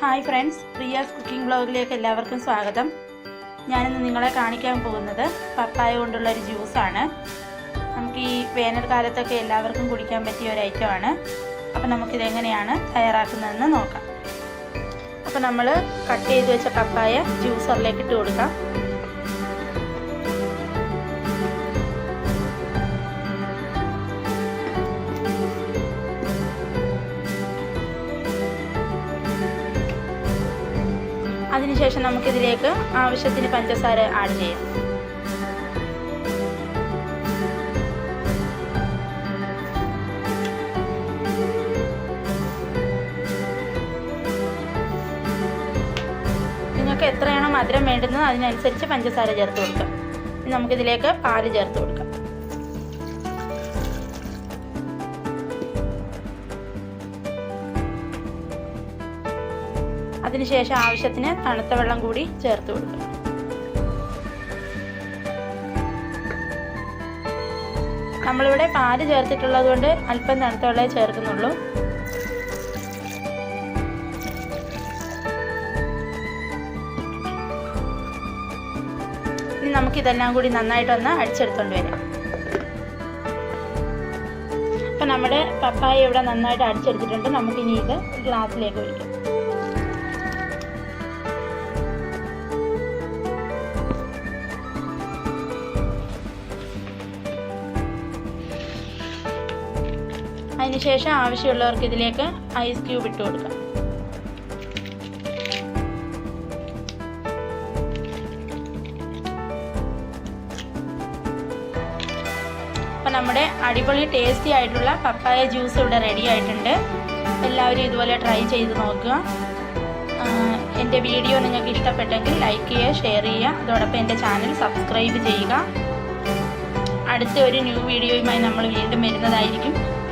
Hi friends Priya's cooking ബ്ലോഗിലേക്ക് എല്ലാവർക്കും സ്വാഗതം. ഞാനിന്ന് നിങ്ങളെ കാണിക്കാൻ പോകുന്നത് പപ്പായ കൊണ്ടുള്ള ഒരു ജ്യൂസാണ്. നമുക്ക് ഈ വേനൽക്കാലത്തൊക്കെ എല്ലാവർക്കും കുടിക്കാൻ പറ്റിയ ഒരു ഐറ്റമാണ് അപ്പോൾ നമുക്കിത് എങ്ങനെയാണ് തയ്യാറാക്കുന്നതെന്ന് നോക്കാം. അപ്പോൾ നമ്മൾ കട്ട് ചെയ്ത് വെച്ച പപ്പായ ജ്യൂസറിലേക്ക് ഇട്ട് കൊടുക്കാം. അതിനുശേഷം നമുക്കിതിലേക്ക് ആവശ്യത്തിന് പഞ്ചസാര ആഡ് ചെയ്യാം. നിങ്ങൾക്ക് എത്രയാണോ മധുരം വേണ്ടുന്നത് അതിനനുസരിച്ച് പഞ്ചസാര ചേർത്ത് കൊടുക്കാം. നമുക്കിതിലേക്ക് പാൽ ചേർത്ത് കൊടുക്കാം. അതിനുശേഷം ആവശ്യത്തിന് തണുത്ത വെള്ളം കൂടി ചേർത്ത് കൊടുക്കുക നമ്മളിവിടെ പാൽ ചേർത്തിട്ടുള്ളത് കൊണ്ട് അല്പം തണുത്ത വെള്ളമേ ചേർക്കുന്നുള്ളൂ. ഇനി നമുക്കിതെല്ലാം കൂടി നന്നായിട്ടൊന്ന് അടിച്ചെടുത്തോണ്ട് വരാം. അപ്പം നമ്മുടെ പപ്പായ ഇവിടെ നന്നായിട്ട് അടിച്ചെടുത്തിട്ടുണ്ട്. നമുക്കിനി ഇത് ഗ്ലാസ്സിലേക്ക് ഒഴിക്കാം. അതിനുശേഷം ആവശ്യമുള്ളവർക്ക് ഇതിലേക്ക് ഐസ് ക്യൂബ് ഇട്ട് കൊടുക്കാം. അപ്പം നമ്മുടെ അടിപൊളി ടേസ്റ്റി ആയിട്ടുള്ള പപ്പായ ജ്യൂസ് ഇവിടെ റെഡി ആയിട്ടുണ്ട്. എല്ലാവരും ഇതുപോലെ ട്രൈ ചെയ്ത് നോക്കുക. എന്റെ വീഡിയോ നിങ്ങൾക്ക് ഇഷ്ടപ്പെട്ടെങ്കിൽ ലൈക്ക് ചെയ്യുക ഷെയർ ചെയ്യുക. അതോടൊപ്പം എന്റെ ചാനൽ സബ്സ്ക്രൈബ് ചെയ്യുക. അടുത്ത ഒരു ന്യൂ വീഡിയോയുമായി നമ്മൾ വീണ്ടും വരുന്നതായിരിക്കും.